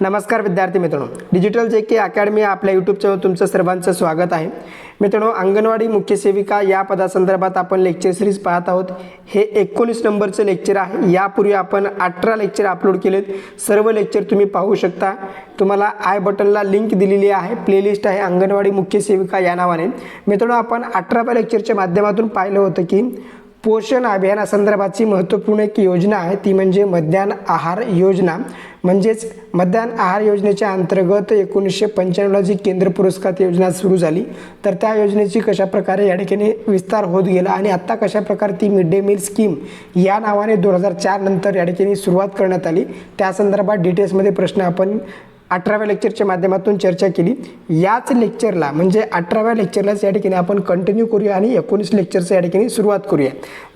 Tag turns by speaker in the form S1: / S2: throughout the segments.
S1: नमस्कार विद्यार्थी मित्रांनो. डिजिटल जे के अकॅडमी आपल्या यूट्यूब चॅनल तुमचं सर्वांचं स्वागत आहे. मित्रांनो अंगणवाडी मुख्य सेविका या पदासंदर्भात आपण लेक्चर सिरीज पाहत आहोत. हे एकोणीस नंबरचं लेक्चर आहे. यापूर्वी आपण अठरा लेक्चर अपलोड केलेत. सर्व लेक्चर तुम्ही पाहू शकता. तुम्हाला आय बटनला लिंक दिलेली आहे. प्लेलिस्ट आहे अंगणवाडी मुख्य सेविका या नावाने. मित्रांनो आपण अठराव्या लेक्चरच्या माध्यमातून पाहिलं होतं की पोषण अभियानासंदर्भाची महत्त्वपूर्ण एक योजना आहे. ती म्हणजे मध्यान्ह आहार योजना. म्हणजेच मध्यान्ह आहार योजनेच्या अंतर्गत एकोणीसशे पंच्याण्णवला जी केंद्र पुरस्कार योजना सुरू झाली तर त्या योजनेची कशाप्रकारे या ठिकाणी विस्तार होत गेला आणि आत्ता कशाप्रकारे ती मिड डे मील स्कीम या नावाने दोन हजार चार नंतर या ठिकाणी सुरुवात करण्यात आली त्या संदर्भात डिटेल्समध्ये प्रश्न आपण अठराव्या लेक्चरच्या माध्यमातून चर्चा केली. याच लेक्चरला म्हणजे अठराव्या लेक्चरलाच या ठिकाणी आपण कंटिन्यू करूया आणि एकोणीस लेक्चरचं या ठिकाणी सुरुवात करूया.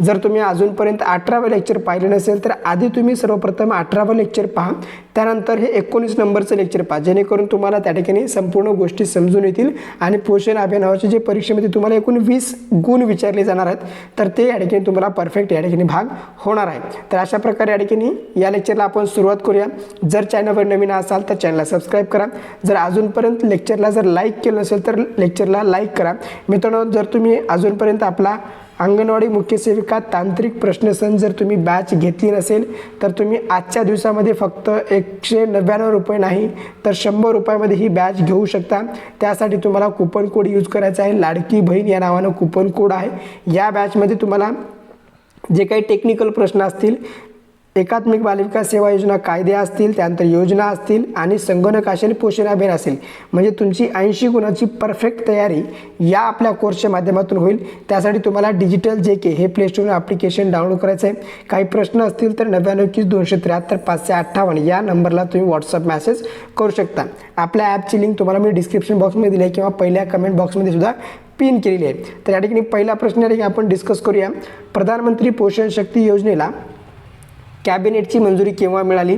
S1: जर तुम्ही अजूनपर्यंत अठरावं लेक्चर पाहिले नसेल तर आधी तुम्ही सर्वप्रथम अठरावं लेक्चर पहा. त्यानंतर हे एकोणीस नंबरचं लेक्चर पहा जेणेकरून तुम्हाला त्या ठिकाणी संपूर्ण गोष्टी समजून येतील आणि पोषण अभियानाचे जे परीक्षेमध्ये तुम्हाला एकूण वीस गुण विचारले जाणार आहेत तर ते या ठिकाणी तुम्हाला परफेक्ट या ठिकाणी भाग होणार आहे. तर अशा प्रकारे या ठिकाणी या लेक्चरला आपण सुरुवात करूया. जर चॅनलवर नवीन असाल तर चॅनल चॅनलला सबस्क्राईब करा. जर अजूनपर्यंत लेक्चरला जर लाईक केलं नसेल तर लेक्चरला लाईक करा. मित्रांनो जर तुम्ही अजूनपर्यंत आपला अंगणवाडी मुख्य सेविका तांत्रिक प्रश्नसन जर तुम्ही बॅच घेतली नसेल तर तुम्ही आजच्या दिवसामध्ये फक्त एकशे नव्याण्णव रुपये नाही तर शंभर रुपयामध्ये ही बॅच घेऊ शकता. त्यासाठी तुम्हाला कुपन कोड यूज करायचा आहे. लाडकी बहीण या नावानं कुपन कोड आहे. या बॅचमध्ये तुम्हाला जे काही टेक्निकल प्रश्न असतील एकात्मिक बालविकास सेवा योजना कायदे असतील त्यानंतर योजना असतील आणि संगणक असेल पोषण अभियान असेल. म्हणजे तुमची ऐंशी गुणाची परफेक्ट तयारी या आपल्या कोर्सच्या माध्यमातून होईल. त्यासाठी तुम्हाला डिजिटल जे के हे प्ले स्टोर ॲप्लिकेशन डाउनलोड करायचं आहे. काही प्रश्न असतील तर नव्याण्णव एकवीस दोनशे त्र्याहत्तर पाचशे अठ्ठावन्न या नंबरला तुम्ही व्हॉट्सअप मॅसेज करू शकता. आपल्या ॲपची लिंक तुम्हाला मी डिस्क्रिप्शन बॉक्समध्ये दिली आहे किंवा पहिल्या कमेंट बॉक्समध्ये सुद्धा पिन केलेली आहे. तर या ठिकाणी पहिला प्रश्न या ठिकाणी आपण डिस्कस करूया. प्रधानमंत्री पोषण शक्ती योजनेला कॅबिनेटची मंजुरी केव्हा मिळाली?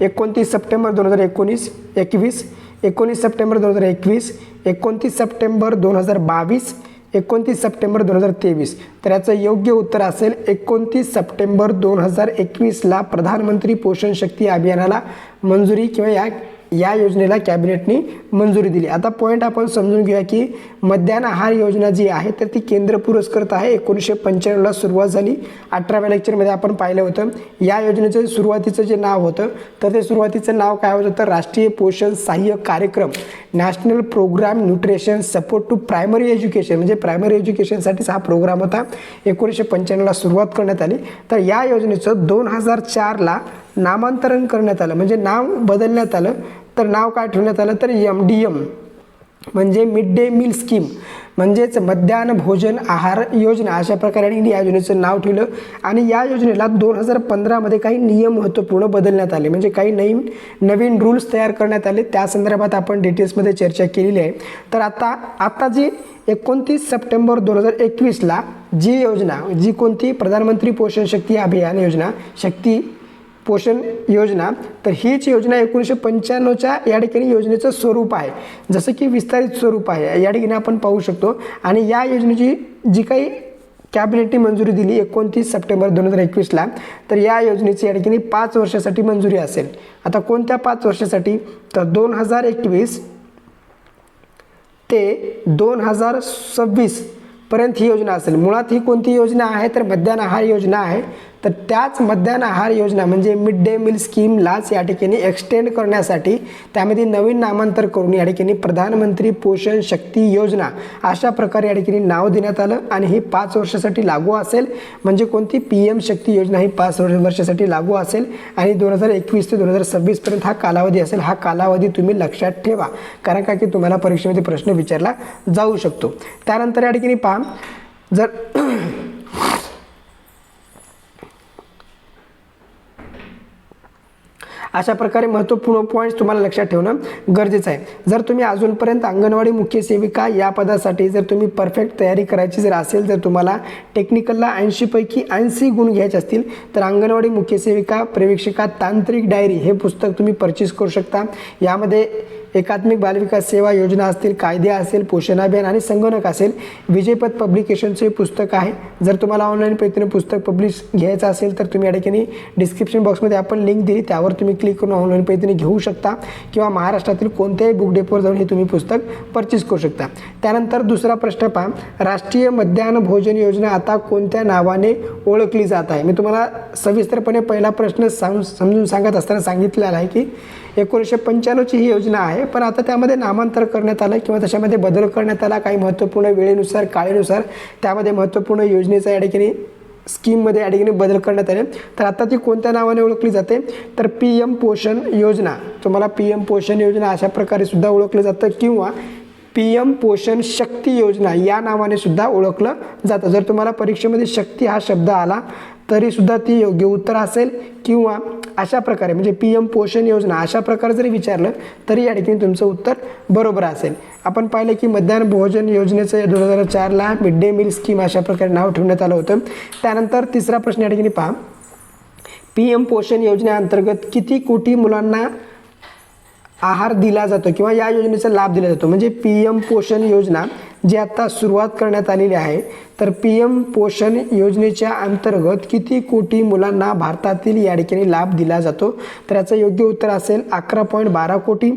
S1: एकोणतीस सप्टेंबर दोन हजार एकोणीस एकवीस एकोणीस सप्टेंबर दोन हजार एकवीस एकोणतीस सप्टेंबर दोन हजार बावीस एकोणतीस सप्टेंबर दोन हजार तेवीस. तर याचं योग्य उत्तर असेल एकोणतीस सप्टेंबर दोन हजार एकवीसला प्रधानमंत्री पोषण शक्ती अभियानाला मंजुरी किंवा या या योजनेला कॅबिनेटने मंजुरी दिली. आता पॉईंट आपण समजून घेऊया की मध्यान्ह आहार योजना जी आहे तर ती केंद्र पुरस्कृत आहे. एकोणीसशे पंच्याण्णवला सुरुवात झाली. अठराव्या लेक्चरमध्ये आपण पाहिलं होतं. या योजनेचं सुरुवातीचं जे नाव होतं तर ते सुरुवातीचं नाव काय होतं? तर राष्ट्रीय पोषण सहाय्य कार्यक्रम national programme nutrition support to primary education म्हणजे प्रायमरी एज्युकेशनसाठीच हा प्रोग्राम होता. एकोणीसशे पंच्याण्णवला सुरुवात करण्यात आली. तर या योजनेचं दोन हजार चारला नामांतरण करण्यात आलं. म्हणजे नाव बदलण्यात आलं. तर नाव काय ठेवण्यात आलं तर एम डी एम म्हणजे मिड डे मील स्कीम म्हणजेच मध्यान्ह भोजन आहार योजना अशा प्रकारे या योजनेचं नाव ठेवलं. आणि या योजनेला दोन हजार पंधरामध्ये काही नियम महत्त्वपूर्ण बदलण्यात आले. म्हणजे काही नवीन नवीन रूल्स तयार करण्यात आले. त्या संदर्भात आपण डिटेल्समध्ये चर्चा केलेली आहे. तर आता आता जी एकोणतीस सप्टेंबर दोन हजार एकवीसला जी योजना जी कोणती? प्रधानमंत्री पोषण शक्ती अभियान योजना शक्ती पोषण योजना तर हीच योजना एकोणीसशे पंच्याण्णवच्या या ठिकाणी योजनेचं स्वरूप आहे. जसं की विस्तारित स्वरूप आहे. या ठिकाणी आपण पाहू शकतो. आणि या योजनेची जी काही कॅबिनेटने मंजुरी दिली एकोणतीस सप्टेंबर दोन हजार एकवीसला तर या योजनेची या ठिकाणी पाच वर्षासाठी मंजुरी असेल. आता कोणत्या पाच वर्षासाठी? तर दोन हजार एकवीस ते दोन हजार सव्वीसपर्यंत ही योजना असेल. मुळात ही कोणती योजना आहे? तर मध्यान्ह आहार योजना आहे. तर त्याच मध्यान्ह आहार योजना म्हणजे मिड डे मील स्कीमलाच या ठिकाणी एक्सटेंड करण्यासाठी त्यामध्ये नवीन नामांतर करून या ठिकाणी प्रधानमंत्री पोषण शक्ती योजना अशा प्रकारे या ठिकाणी नाव देण्यात आलं. आणि ही पाच वर्षासाठी लागू असेल. म्हणजे कोणती पी एम शक्ती योजना ही पाच वर्षासाठी लागू असेल. आणि दोन हजार एकवीस ते दोन हजार सव्वीसपर्यंत हा कालावधी असेल. हा कालावधी तुम्ही लक्षात ठेवा. कारण का की तुम्हाला परीक्षेमध्ये प्रश्न विचारला जाऊ शकतो. त्यानंतर या ठिकाणी पहा. जर अशा प्रकारे महत्त्वपूर्ण पॉईंट्स तुम्हाला लक्षात ठेवणं गरजेचं आहे. जर तुम्ही अजूनपर्यंत अंगणवाडी मुख्य सेविका या पदासाठी जर तुम्ही परफेक्ट तयारी करायची जर असेल जर तुम्हाला टेक्निकलला ऐंशीपैकी ऐंशी गुण घ्यायचे असतील तर अंगणवाडी मुख्य सेविका प्रवेशिका तांत्रिक डायरी हे पुस्तक तुम्ही परचेस करू शकता. यामध्ये एकात्मिक बालविकास सेवा योजना असतील कायदे असेल पोषण अभियान आणि संगणक असेल विजयपथ पब्लिकेशनचे पुस्तक आहे. जर तुम्हाला ऑनलाईन पद्धतीने पुस्तक पब्लिश घ्यायचं असेल तर तुम्ही या ठिकाणी डिस्क्रिप्शन बॉक्समध्ये आपण लिंक दिली. त्यावर तुम्ही क्लिक करून ऑनलाईन पद्धतीने घेऊ शकता. किंवा महाराष्ट्रातील कोणत्याही बुक डेपोवर जाऊन हे तुम्ही पुस्तक परचेस करू शकता. त्यानंतर दुसरा प्रश्न पहा. राष्ट्रीय मध्यान्ह भोजन योजना आता कोणत्या नावाने ओळखली जात आहे? मी तुम्हाला सविस्तरपणे पहिला प्रश्न सांग समजून सांगत असताना सांगितलेला आहे की एकोणीसशे पंच्याण्णवची ही योजना आहे. पण आता त्यामध्ये नामांतर करण्यात आलं किंवा त्याच्यामध्ये बदल करण्यात आला काही महत्त्वपूर्ण वेळेनुसार काळेनुसार त्यामध्ये महत्त्वपूर्ण योजनेचा या ठिकाणी स्कीममध्ये या ठिकाणी बदल करण्यात आले. तर आता ती कोणत्या नावाने ओळखली जाते? तर पी एम पोषण योजना. तुम्हाला पी एम पोषण योजना अशा प्रकारे सुद्धा ओळखलं जातं किंवा पी एम पोषण शक्ती योजना या नावाने सुद्धा ओळखलं जातं. जर तुम्हाला परीक्षेमध्ये शक्ती हा शब्द आला तरी सुद्धा ती योग्य उत्तर असेल किंवा अशा प्रकारे म्हणजे पी एम पोषण योजना अशा प्रकारे जरी विचारलं तरी या ठिकाणी तुमचं उत्तर बरोबर असेल. आपण पाहिलं की मध्यान्ह भोजन योजनेचं दोन हजार चारला मिड डे मील स्कीम अशा प्रकारे नाव ठेवण्यात आलं होतं. त्यानंतर तिसरा प्रश्न या ठिकाणी पहा. पी एम पोषण योजनेअंतर्गत किती कोटी मुलांना आहार दिला जातो किंवा या योजनेचा लाभ दिला जातो? म्हणजे पी एम पोषण योजना जी आता सुरुवात करण्यात आलेली आहे तर पी एम पोषण योजनेच्या अंतर्गत किती कोटी मुलांना भारतातील या ठिकाणी लाभ दिला जातो? तर याचं योग्य उत्तर असेल अकरा पॉईंट बारा कोटी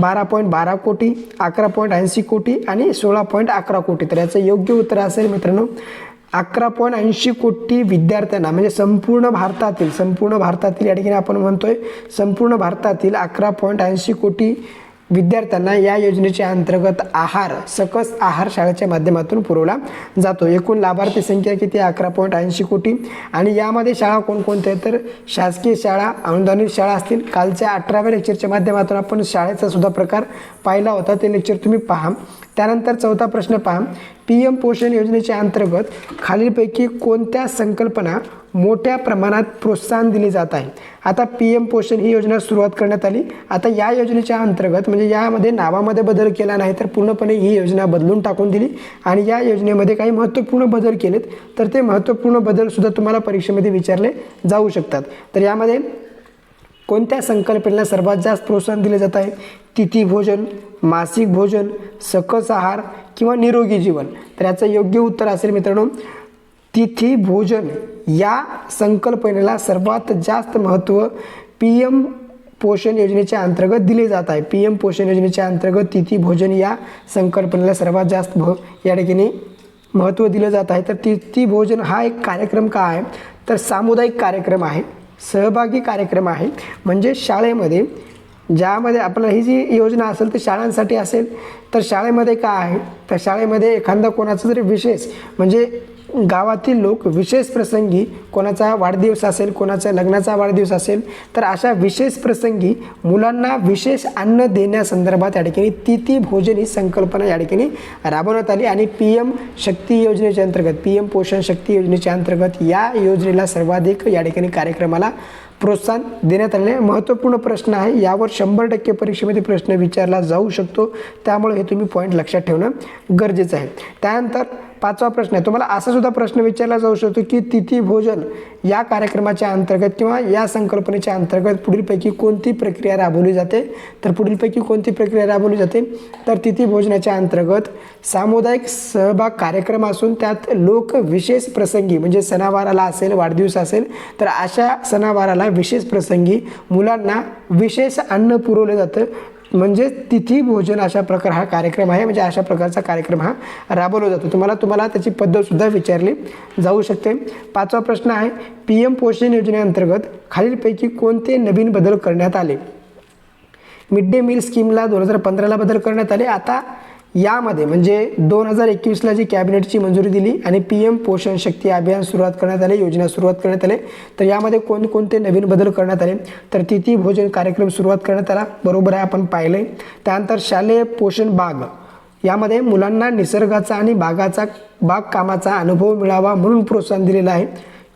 S1: बारा पॉईंट बारा कोटी अकरा पॉईंट ऐंशी कोटी आणि सोळा पॉईंट अकरा कोटी. तर याचं योग्य उत्तर असेल मित्रांनो अकरा पॉईंट ऐंशी कोटी विद्यार्थ्यांना म्हणजे संपूर्ण भारतातील संपूर्ण भारतातील या ठिकाणी आपण म्हणतोय संपूर्ण भारतातील अकरा पॉईंट ऐंशी कोटी विद्यार्थ्यांना या योजनेच्या अंतर्गत आहार सकस आहार शाळेच्या माध्यमातून पुरवला जातो. एकूण लाभार्थी संख्या किती? अकरा पॉईंट ऐंशी कोटी. आणि यामध्ये शाळा कोणकोणत्या आहेत? तर शासकीय शाळा अनुदानित शाळा असतील. कालच्या अठराव्या लेक्चरच्या माध्यमातून आपण शाळेचा सुद्धा प्रकार पाहिला होता. ते लेक्चर तुम्ही पहा. त्यानंतर चौथा प्रश्न पहा. पी एम पोषण योजनेच्या अंतर्गत खालीलपैकी कोणत्या संकल्पना मोठ्या प्रमाणात प्रोत्साहन दिले जात आहे? आता पी एम पोषण ही योजना सुरुवात करण्यात आली. आता या योजनेच्या अंतर्गत म्हणजे यामध्ये नावामध्ये बदल केला नाही तर पूर्णपणे ही योजना बदलून टाकून दिली. आणि या योजनेमध्ये काही महत्त्वपूर्ण बदल केलेत तर ते महत्त्वपूर्ण बदलसुद्धा तुम्हाला परीक्षेमध्ये विचारले जाऊ शकतात. तर यामध्ये कोणत्या संकल्पनेला सर्वात जास्त प्रोत्साहन दिले जात आहे? तिथी भोजन मासिक भोजन सकस आहार किंवा निरोगी जीवन? तर याचं योग्य उत्तर असेल मित्रांनो तिथी भोजन या संकल्पनेला सर्वात जास्त महत्त्व पी एम पोषण योजनेच्या अंतर्गत दिले जात आहे. पी एम पोषण योजनेच्या अंतर्गत तिथी भोजन या संकल्पनेला सर्वात जास्त भ या ठिकाणी महत्त्व दिलं जात आहे. तर तिथी भोजन हा एक कार्यक्रम का आहे? तर सामुदायिक कार्यक्रम आहे. सहभागी कार्यक्रम आहे. म्हणजे शाळेमध्ये ज्यामध्ये आपल्याला ही जी योजना असेल ती शाळांसाठी असेल तर शाळेमध्ये काय आहे? तर शाळेमध्ये एखादा कोणाचा जरी विशेष म्हणजे गावातील लोक विशेष प्रसंगी कोणाचा वाढदिवस असेल कोणाचा लग्नाचा वाढदिवस असेल तर अशा विशेष प्रसंगी मुलांना विशेष अन्न देण्यासंदर्भात या ठिकाणी तिथी भोजन ही संकल्पना या ठिकाणी राबवण्यात आली. आणि पी एम शक्ती योजनेच्या अंतर्गत पी एम पोषण शक्ती योजनेच्या अंतर्गत या योजनेला सर्वाधिक या ठिकाणी कार्यक्रमाला प्रोत्साहन देण्यात आलेले महत्त्वपूर्ण प्रश्न आहे यावर शंभर टक्के परीक्षेमध्ये प्रश्न विचारला जाऊ शकतो. त्यामुळे हे तुम्ही पॉईंट लक्षात ठेवणं गरजेचं आहे. त्यानंतर पाचवा प्रश्न आहे. तुम्हाला असा सुद्धा प्रश्न विचारला जाऊ शकतो की तिथी भोजन या कार्यक्रमाच्या अंतर्गत किंवा या संकल्पनेच्या अंतर्गत पुढीलपैकी कोणती प्रक्रिया राबवली जाते? तर पुढीलपैकी कोणती प्रक्रिया राबवली जाते? तर तिथी भोजनाच्या अंतर्गत सामुदायिक सहभाग कार्यक्रम असून त्यात लोक विशेष प्रसंगी म्हणजे सणावाराला असेल वाढदिवस असेल तर अशा सणावाराला विशेष प्रसंगी मुलांना विशेष अन्न पुरवलं जातं. म्हणजे तिथी भोजन अशा प्रकार हा कार्यक्रम आहे. म्हणजे अशा प्रकारचा कार्यक्रम हा राबवला जातो. तुम्हाला तुम्हाला त्याची पद्धतसुद्धा विचारली जाऊ शकते. पाचवा प्रश्न आहे पी एम पोषण योजनेअंतर्गत खालीलपैकी कोणते नवीन बदल करण्यात आले? मिड डे मील स्कीमला दोन हजार पंधराला बदल करण्यात आले. आता यामध्ये म्हणजे दोन हजार एकवीसला जी कॅबिनेटची मंजुरी दिली आणि पी एम पोषण शक्ती अभियान सुरुवात करण्यात आले योजना सुरुवात करण्यात आले तर यामध्ये कोणकोणते नवीन बदल करण्यात आले? तर तिथी भोजन कार्यक्रम सुरुवात करण्यात आला बरोबर आहे आपण पाहिलं त्यानंतर शालेय पोषण बाग यामध्ये मुलांना निसर्गाचा आणि बागाचा बागकामाचा अनुभव मिळावा म्हणून प्रोत्साहन दिलेलं आहे.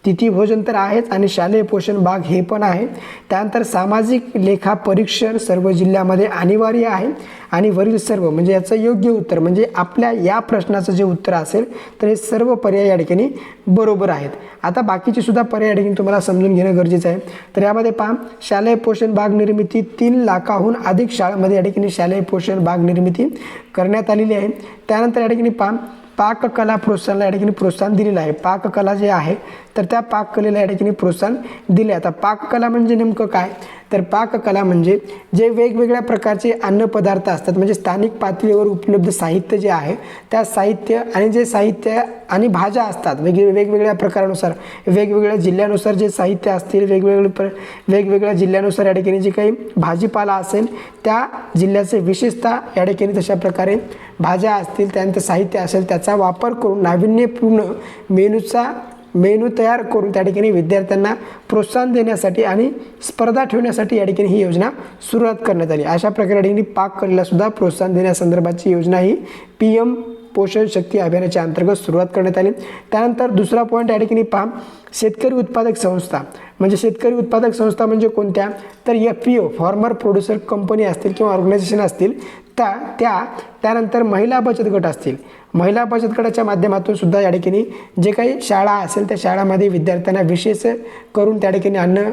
S1: तिथी भोजन तर आहेच आणि शालेय पोषण भाग हे पण आहे. त्यानंतर सामाजिक लेखा परीक्षण सर्व जिल्ह्यामध्ये अनिवार्य आहे. आणि वरील सर्व म्हणजे याचं योग्य उत्तर म्हणजे आपल्या या प्रश्नाचं जे उत्तर असेल तर हे सर्व पर्याय या ठिकाणी बरोबर आहेत. आता बाकीचे सुद्धा पर्याय या ठिकाणी तुम्हाला समजून घेणं गरजेचं आहे. तर यामध्ये पहा शालेय पोषण भाग निर्मिती तीन लाखाहून अधिक शाळांमध्ये या ठिकाणी शालेय पोषण भाग निर्मिती करण्यात आलेली आहे. त्यानंतर या ठिकाणी पहा पाककला प्रोत्साहनाला या ठिकाणी प्रोत्साहन दिलेलं आहे. पाककला जे आहे तर त्या पाककलेला या ठिकाणी प्रोत्साहन दिले आता पाककला म्हणजे नेमकं काय? तर पाककला म्हणजे जे वेगवेगळ्या प्रकारचे अन्नपदार्थ असतात म्हणजे स्थानिक पातळीवर उपलब्ध साहित्य जे आहे त्या साहित्य आणि जे साहित्य आणि भाज्या असतात वेगळे वेगवेगळ्या प्रकारानुसार वेगवेगळ्या जिल्ह्यानुसार जे साहित्य असतील वेगवेगळे प्र वेगवेगळ्या जिल्ह्यानुसार या ठिकाणी जे काही भाजीपाला असेल त्या जिल्ह्याचे विशेषतः या ठिकाणी तशा प्रकारे भाज्या असतील त्यानंतर साहित्य असेल त्याचा वापर करून नाविन्यपूर्ण मेनूचा मेनू तयार करून त्या ठिकाणी विद्यार्थ्यांना प्रोत्साहन देण्यासाठी आणि स्पर्धा ठेवण्यासाठी या ठिकाणी ही योजना सुरुवात करण्यात आली. अशा प्रकारे ठिकाणी पाककलेलासुद्धा प्रोत्साहन देण्यासंदर्भाची योजना ही पी एम पोषण शक्ती अभियानाच्या अंतर्गत सुरुवात करण्यात आली. त्यानंतर दुसरा पॉईंट या ठिकाणी पहा. शेतकरी उत्पादक संस्था. म्हणजे शेतकरी उत्पादक संस्था म्हणजे कोणत्या? तर F P O farmer producer company असतील किंवा ऑर्गनायझेशन असतील. त्या त्या त्यानंतर महिला बचत गट असतील. महिला बचत गटाच्या माध्यमातून सुद्धा या ठिकाणी जे काही शाळा असेल त्या शाळामध्ये विद्यार्थ्यांना विशेष करून त्या ठिकाणी अन्न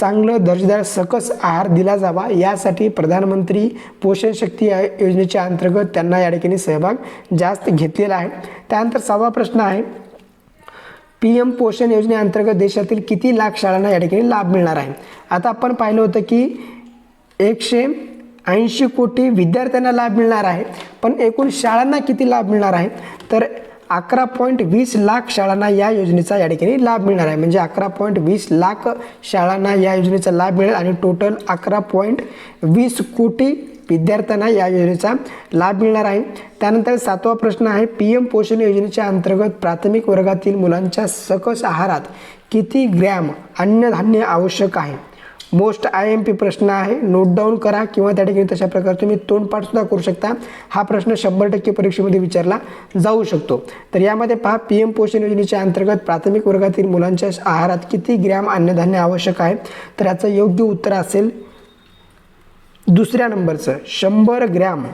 S1: चांगलं दर्जेदार सकस आहार दिला जावा. यासाठी प्रधानमंत्री पोषण शक्ती योजनेच्या अंतर्गत त्यांना या ठिकाणी सहभाग जास्त घेतलेला आहे. त्यानंतर सहावा प्रश्न आहे पी एम पोषण योजनेअंतर्गत देशातील किती लाख शाळांना या ठिकाणी लाभ मिळणार आहे? आता आपण पाहिलं होतं की एकशे ऐंशी कोटी विद्यार्थ्यांना लाभ मिळणार आहे. पण एकूण शाळांना किती लाभ मिळणार आहे? तर अकरा पॉईंट वीस लाख शाळांना या योजनेचा या ठिकाणी लाभ मिळणार आहे. म्हणजे अकरा पॉईंट वीस लाख शाळांना या योजनेचा लाभ मिळेल आणि टोटल अकरा पॉईंट वीस कोटी विद्यार्थ्यांना या योजनेचा लाभ मिळणार आहे. त्यानंतर सातवा प्रश्न आहे पी एम पोषण योजनेच्या अंतर्गत प्राथमिक वर्गातील मुलांच्या सकस आहारात किती ग्रॅम अन्नधान्य आवश्यक आहे? मोस्ट आय एम पी प्रश्न आहे. नोट डाऊन करा किंवा त्या ठिकाणी तशा प्रकारे तुम्ही तोंडपाठसुद्धा करू शकता. हा प्रश्न शंभर टक्के परीक्षेमध्ये विचारला जाऊ शकतो. तर यामध्ये पहा पी एम पोषण योजनेच्या अंतर्गत प्राथमिक वर्गातील मुलांच्या आहारात किती ग्रॅम अन्नधान्य आवश्यक आहे? तर याचं योग्य उत्तर असेल दुसऱ्या नंबरचं शंभर ग्रॅम.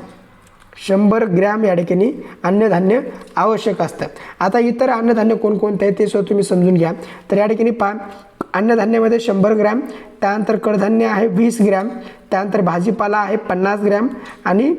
S1: शंभर ग्रॅम या ठिकाणी अन्नधान्य आवश्यक असतं. आता इतर अन्नधान्य कोणकोणते आहे ते सुद्धा तुम्ही समजून घ्या. तर या ठिकाणी पहा अन्नधान्यामध्ये शंभर ग्रॅम त्यानंतर कडधान्य आहे वीस ग्रॅम त्यानंतर भाजीपाला आहे पन्नास ग्रॅम आणि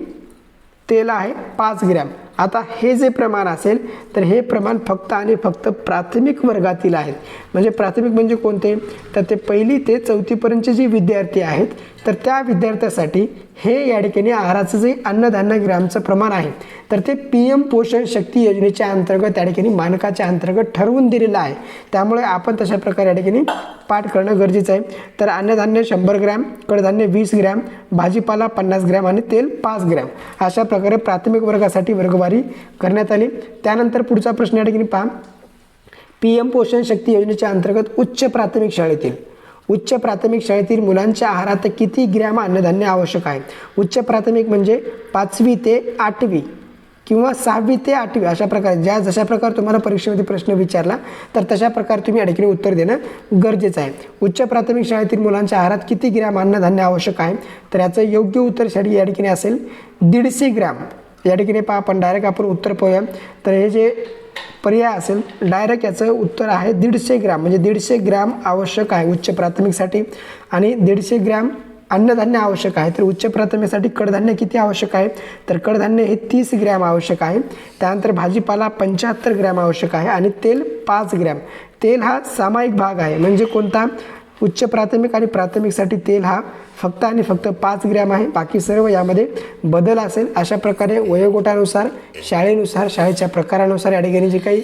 S1: तेल आहे पाच ग्रॅम. आता हे जे प्रमाण असेल तर हे प्रमाण फक्त आणि फक्त प्राथमिक वर्गातील आहेत म्हणजे प्राथमिक म्हणजे कोणते? तर ते पहिली ते चौथीपर्यंतचे जे विद्यार्थी आहेत तर त्या विद्यार्थ्यासाठी हे या ठिकाणी आहाराचं जे अन्नधान्य ग्रॅमचं प्रमाण आहे तर ते पी एम पोषण शक्ती योजनेच्या अंतर्गत त्या ठिकाणी मानकाच्या अंतर्गत ठरवून दिलेलं आहे. त्यामुळे आपण तशा प्रकारे या ठिकाणी पाठ करणं गरजेचं आहे. तर अन्नधान्य शंभर ग्रॅम कडधान्य वीस ग्रॅम भाजीपाला पन्नास ग्रॅम आणि तेल पाच ग्रॅम अशा प्रकारे प्राथमिक वर्गासाठी वर्गवारी करण्यात आली. त्यानंतर पुढचा प्रश्न या ठिकाणी पहा. पी एम पोषण शक्ती योजनेच्या अंतर्गत उच्च प्राथमिक शाळेतील उच्च प्राथमिक शाळेतील मुलांच्या आहारात किती ग्रॅम अन्नधान्य आवश्यक आहे? उच्च प्राथमिक म्हणजे पाचवी ते आठवी किंवा सहावी ते आठवी अशा प्रकारे ज्या जशा प्रकारे तुम्हाला परीक्षेमध्ये प्रश्न विचारला तर तशा प्रकारे तुम्ही या ठिकाणी उत्तर देणं गरजेचं आहे. उच्च प्राथमिक शाळेतील मुलांच्या आहारात किती ग्रॅम अन्नधान्य आवश्यक आहे? तर याचं योग्य उत्तर शाळी या ठिकाणी असेल दीडशे ग्रॅम. या ठिकाणी पहा आपण डायरेक्ट आपण उत्तर पाहूया. तर हे जे पर्याय असेल डायरेक्ट याचं उत्तर आहे दीडशे ग्रॅम. म्हणजे दीडशे ग्रॅम आवश्यक आहे उच्च प्राथमिकसाठी आणि दीडशे ग्रॅम अन्नधान्य आवश्यक आहे. तर उच्च प्राथमिकसाठी कडधान्य किती आवश्यक आहे? तर कडधान्य हे तीस ग्रॅम आवश्यक आहे. त्यानंतर भाजीपाला पंच्याहत्तर ग्रॅम आवश्यक आहे आणि तेल पाच ग्रॅम. तेल हा सामायिक भाग आहे. म्हणजे कोणता? उच्च प्राथमिक आणि प्राथमिकसाठी तेल हा फक्त आणि फक्त पाच ग्रॅम आहे. बाकी सर्व यामध्ये बदल असेल. अशा प्रकारे वयोगटानुसार शाळेनुसार शाळेच्या प्रकारानुसार या ठिकाणी जे काही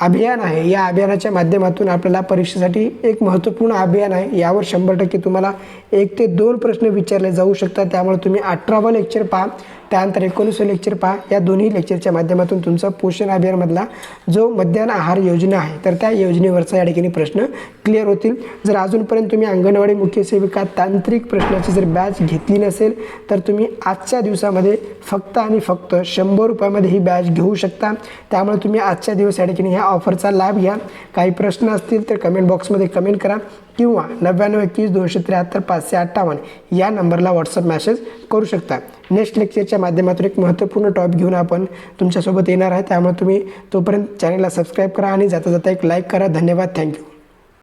S1: अभियान आहे या अभियानाच्या माध्यमातून आपल्याला परीक्षेसाठी एक महत्त्वपूर्ण अभियान आहे. यावर शंभर टक्के तुम्हाला एक ते दोन प्रश्न विचारले जाऊ शकतात. त्यामुळे तुम्ही अठरावं लेक्चर पहा. त्यानंतर एकोणीसवं लेक्चर पहा. या दोन्ही लेक्चरच्या माध्यमातून तुमचा पोषण अभियानमधला जो मध्यान्ह आहार योजना आहे तर त्या योजनेवरचा या ठिकाणी प्रश्न क्लिअर होतील. जर अजूनपर्यंत तुम्ही अंगणवाडी मुख्य सेविका तांत्रिक प्रश्नाची जर बॅच घेतली नसेल तर तुम्ही आजच्या दिवसामध्ये फक्त आणि फक्त शंभर रुपयामध्ये ही बॅच घेऊ शकता. त्यामुळे तुम्ही आजच्या दिवस या ठिकाणी ह्या ऑफरचा लाभ घ्या. काही प्रश्न असतील तर कमेंट बॉक्समध्ये कमेंट करा किंवा नव्याण्णव एकवीस दोनशे त्र्याहत्तर पाचशे अठ्ठावन्न या नंबरला व्हॉट्सअप मॅसेज करू शकता. नेक्स्ट लेक्चरच्या माध्यमातून एक महत्त्वपूर्ण टॉप घेऊन आपण तुमच्यासोबत येणार आहे. त्यामुळे तुम्ही तोपर्यंत चॅनलला सबस्क्राईब करा आणि जाता जाता एक लाईक करा. धन्यवाद. थँक्यू